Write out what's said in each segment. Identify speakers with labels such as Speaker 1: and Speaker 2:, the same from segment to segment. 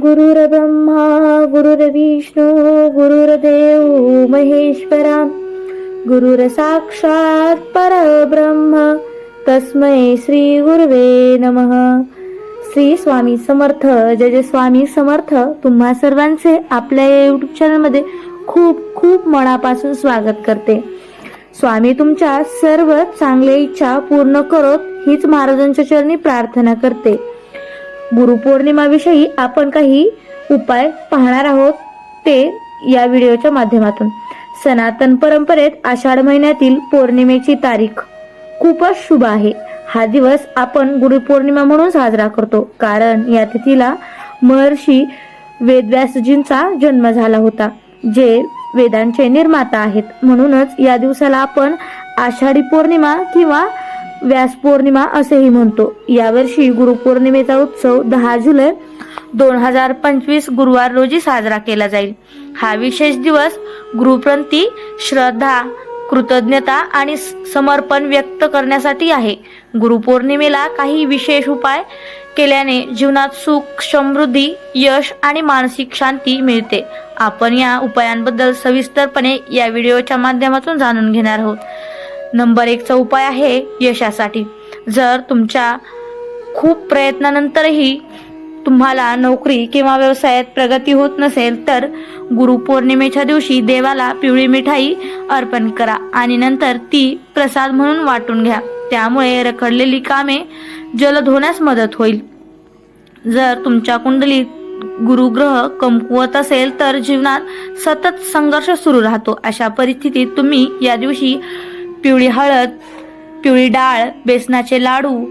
Speaker 1: गुरुर्ब्रह्मा गुरुर्विष्णू गुरुर्देव महेश्वरा गुरुर साक्षात परब्रह्म तस्मै श्री गुरुवे नमः. श्री स्वामी समर्थ जय जय स्वामी समर्थ. तुम्हा सर्वांचे आपल्या या चॅनलमध्ये खूप खूप मनापासून स्वागत करते. स्वामी तुमच्या सर्व चांगल्या इच्छा पूर्ण करत हीच महाराजांच्या चरणी प्रार्थना करते. गुरुपौर्णिमाविषयी आपण काही उपाय पाहणार आहोत ते या व्हिडिओच्या माध्यमातून. सनातन परंपरेत आषाढ महिन्यातील पौर्णिमेची तारीख खूपच शुभ आहे. हा दिवस आपण गुरुपौर्णिमा म्हणून साजरा करतो. कारण या तिथीला महर्षी वेदव्यासजींचा जन्म झाला होता जे वेदांचे निर्माता आहेत. म्हणूनच या दिवसाला आपण आषाढी पौर्णिमा किंवा व्यासपौर्णिमा असेही म्हणतो. यावर्षी गुरुपौर्णिमेचा उत्सव दहा जुलै दोन हजार पंचवीस गुरुवार रोजी साजरा केला जाईल. हा विशेष दिवस गुरुप्रंती श्रद्धा कृतज्ञता आणि समर्पण व्यक्त करण्यासाठी आहे. गुरुपौर्णिमेला काही विशेष उपाय केल्याने जीवनात सुख समृद्धी यश आणि मानसिक शांती मिळते. आपण या उपायांबद्दल सविस्तरपणे या व्हिडिओच्या माध्यमातून जाणून घेणार आहोत. नंबर एकचा उपाय आहे यशासाठी. जर तुमच्या खूप प्रयत्नानंतरही तुम्हाला नोकरी किंवा व्यवसायात प्रगती होत नसेल तर गुरुपौर्णिमेच्या दिवशी देवाला पिवळी मिठाई अर्पण करा आणि नंतर ती प्रसाद म्हणून वाटून घ्या. त्यामुळे रखडलेली कामे जलद होण्यास मदत होईल. जर तुमच्या कुंडलीत गुरुग्रह कमकुवत असेल तर जीवनात सतत संघर्ष सुरू राहतो. अशा परिस्थितीत तुम्ही या दिवशी पिवळी हळद पिवळी डाळ बेसनाचे लाडू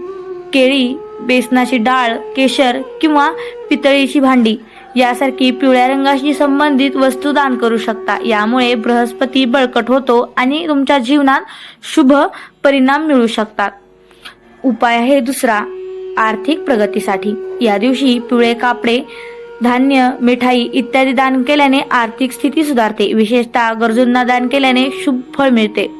Speaker 1: केळी बेसनाची डाळ केशर किंवा पितळीची भांडी यासारखी पिवळ्या रंगाशी संबंधित वस्तू दान करू शकता. यामुळे बृहस्पती बळकट होतो आणि तुमच्या जीवनात शुभ परिणाम मिळू शकतात. उपाय आहे दुसरा आर्थिक प्रगतीसाठी. या दिवशी पिवळे कापडे धान्य मिठाई इत्यादी दान केल्याने आर्थिक स्थिती सुधारते. विशेषतः गरजूंना दान केल्याने शुभ फळ मिळते.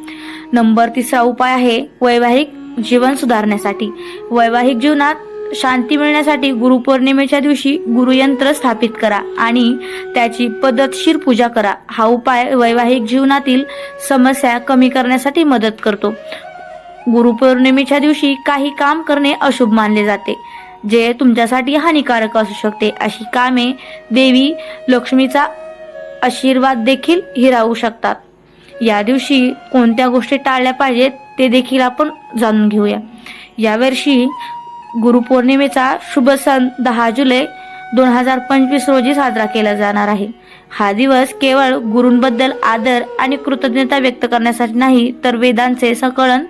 Speaker 1: नंबर तिसरा उपाय आहे वैवाहिक जीवन सुधारण्यासाठी. वैवाहिक जीवनात शांती मिळण्यासाठी गुरुपौर्णिमेच्या दिवशी गुरुयंत्र स्थापित करा आणि त्याची पद्धतशीर पूजा करा. हा उपाय वैवाहिक जीवनातील समस्या कमी करण्यासाठी मदत करतो. गुरुपौर्णिमेच्या दिवशी काही काम करणे अशुभ मानले जाते जे तुमच्यासाठी हानिकारक असू शकते. अशी कामे देवी लक्ष्मीचा आशीर्वाद देखील हिरावू शकतात. या दिवशी कोणत्या गोष्टी टाळल्या पाहिजेत ते देखील आपण जाणून घेऊया. यावर्षी गुरुपौर्णिमेचा शुभ सण दहा जुलै दोन हजार पंचवीस रोजी साजरा केला जाणार आहे. हा दिवस केवळ गुरूंबद्दल आदर आणि कृतज्ञता व्यक्त करण्यासाठी नाही तर वेदांचे संकलन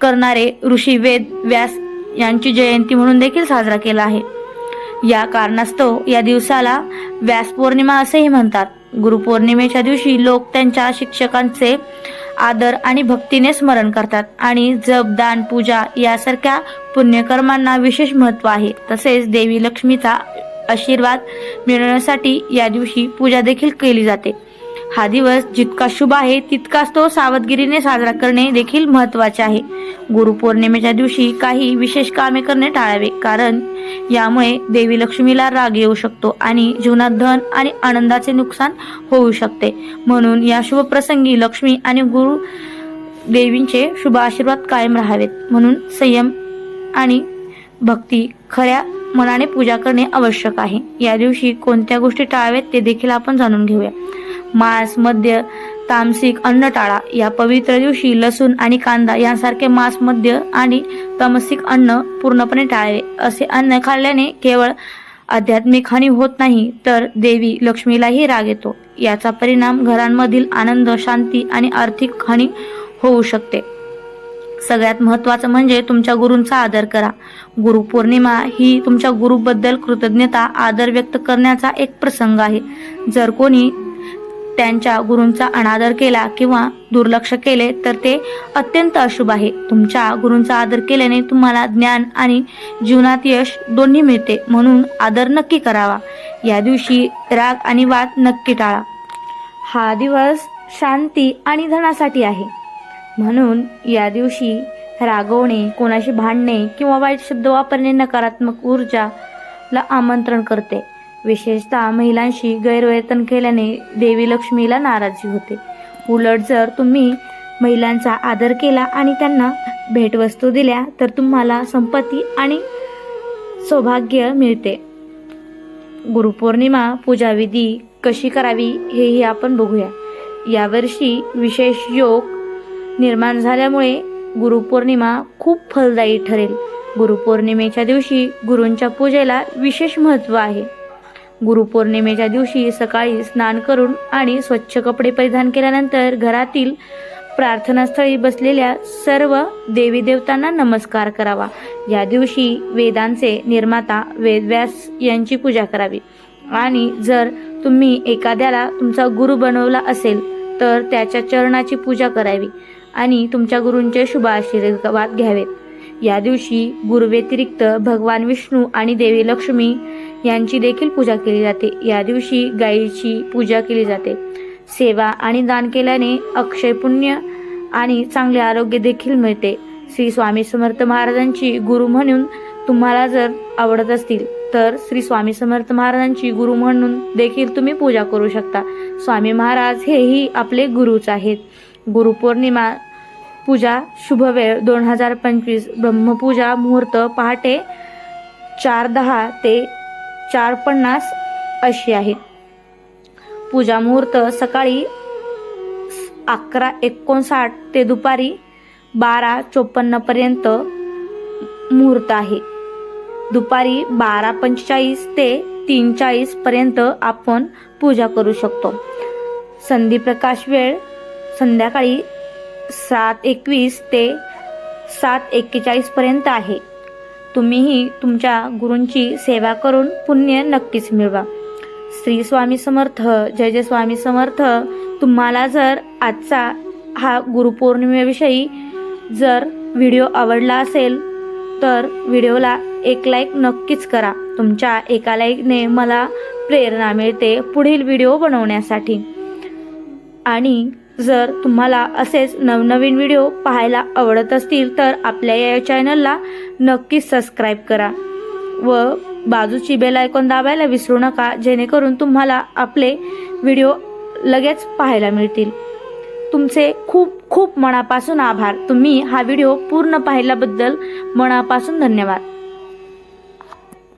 Speaker 1: करणारे ऋषी वेद व्यास यांची जयंती म्हणून देखील साजरा केला आहे. या कारणास्तव या दिवसाला व्यास पौर्णिमा असेही म्हणतात. गुरुपौर्णिमेच्या दिवशी लोक त्यांच्या शिक्षकांचे आदर आणि भक्तीने स्मरण करतात. आणि जप दान पूजा यासारख्या पुण्यकर्मांना विशेष महत्त्व आहे. तसेच देवी लक्ष्मीचा आशीर्वाद मिळवण्यासाठी या दिवशी पूजा देखील केली जाते. हा दिवस जितका शुभ आहे तितकाच तो सावधगिरीने साजरा करणे देखील महत्त्वाचे आहे. गुरुपौर्णिमेच्या दिवशी काही विशेष कामे करणे टाळावे कारण यामुळे देवी लक्ष्मीला राग येऊ शकतो आणि जीवनात धन आणि आनंदाचे नुकसान होऊ शकते. म्हणून या शुभ प्रसंगी लक्ष्मी आणि गुरु देवींचे शुभ आशीर्वाद कायम राहावेत. म्हणून संयम आणि भक्ती खऱ्या मनाने पूजा करणे आवश्यक आहे. या दिवशी कोणत्या गोष्टी टाळाव्यात ते देखील आपण जाणून घेऊया. मांस मद्य तामसिक अन्न टाळा या पवित्र दिवशी लसूण आणि कांदा यांसारखे मांस मद्य आणि तामसिक अन्न पूर्णपणे टाळावे. असे अन्न खाल्ल्याने केवळ आध्यात्मिक हानी होत नाही तर देवी लक्ष्मीलाही राग येतो. याचा परिणाम घरांमधील आनंद शांती आणि आर्थिक हानी होऊ शकते. सगळ्यात महत्त्वाचं म्हणजे तुमच्या गुरूंचा आदर करा. गुरुपौर्णिमा ही तुमच्या गुरुबद्दल कृतज्ञता आदर व्यक्त करण्याचा एक प्रसंग आहे. जर कोणी त्यांच्या गुरूंचा अनादर केला किंवा दुर्लक्ष केले तर ते अत्यंत अशुभ आहे. तुमच्या गुरूंचा आदर केल्याने तुम्हाला ज्ञान आणि जीवनात यश दोन्ही मिळते म्हणून आदर नक्की करावा. या दिवशी राग आणि वाद नक्की टाळा. हा दिवस शांती आणि धनासाठी आहे. म्हणून या दिवशी रागवणे कोणाशी भांडणे किंवा वाईट शब्द वापरणे नकारात्मक ऊर्जाला आमंत्रण करते. विशेषतः महिलांशी गैरवर्तन केल्याने देवी लक्ष्मीला नाराजी होते. उलट जर तुम्ही महिलांचा आदर केला आणि त्यांना भेटवस्तू दिल्या तर तुम्हाला संपत्ती आणि सौभाग्य मिळते. गुरुपौर्णिमा पूजाविधी कशी करावी हेही आपण बघूया. यावर्षी विशेष योग निर्माण झाल्यामुळे गुरुपौर्णिमा खूप फलदायी ठरेल. गुरुपौर्णिमेच्या दिवशी गुरूंच्या पूजेला विशेष महत्त्व आहे. गुरुपौर्णिमेच्या दिवशी सकाळी स्नान करून आणि स्वच्छ कपडे परिधान केल्यानंतर घरातील प्रार्थनास्थळी बसलेल्या सर्व देवी देवतांना नमस्कार करावा. या दिवशी वेदांचे निर्माता वेदव्यास यांची पूजा करावी. आणि जर तुम्ही एखाद्याला तुमचा गुरु बनवला असेल तर त्याच्या चरणाची पूजा करावी आणि तुमच्या गुरूंचे शुभ आशीर्वाद घ्यावेत. या दिवशी गुरुव्यतिरिक्त भगवान विष्णू आणि देवी लक्ष्मी यांची देखील पूजा केली जाते. या दिवशी गायीची पूजा केली जाते. सेवा आणि दान केल्याने अक्षय पुण्य आणि चांगले आरोग्य देखील मिळते. श्री स्वामी समर्थ महाराजांची गुरु म्हणून तुम्हाला जर आवडत असतील तर श्री स्वामी समर्थ महाराजांची गुरु म्हणून देखील तुम्ही पूजा करू शकता. स्वामी महाराज हेही आपले गुरुच आहेत. गुरुपौर्णिमा पूजा शुभ वेळ दोन हजार पंचवीस. ब्रह्मपूजा मुहूर्त पहाटे चार दहा ते चार पन्नास अशी आहे. पूजा मुहूर्त सकाळी अकरा एकोणसाठ ते दुपारी बारा चोपन्नपर्यंत मुहूर्त आहे. दुपारी बारा पंचेचाळीस ते तीन चाळीस पर्यंत आपण पूजा करू शकतो. संधी प्रकाश वेळ संध्याकाळी सात एकवीस ते सात एक्केचाळीस पर्यंत आहे. तुम्हीही तुमच्या गुरूंची सेवा करून पुण्य नक्कीच मिळवा. श्री स्वामी समर्थ जय जय स्वामी समर्थ. तुम्हाला जर आजचा हा गुरुपौर्णिमेविषयी जर व्हिडिओ आवडला असेल तर व्हिडिओला एक लाईक नक्कीच करा. तुमच्या एका लाईकने मला प्रेरणा मिळते पुढील व्हिडिओ बनवण्यासाठी. आणि जर तुम्हाला असेच नवनवीन व्हिडिओ पाहायला आवडत असतील तर आपल्या या चॅनलला नक्कीच सबस्क्राईब करा. व बाजूची बेल आयकॉन दाबायला विसरू नका जेणेकरून तुम्हाला आपले व्हिडिओ लगेच पाहायला मिळतील. तुमचे खूप खूप मनापासून आभार. तुम्ही हा व्हिडिओ पूर्ण पाहिल्याबद्दल मनापासून धन्यवाद.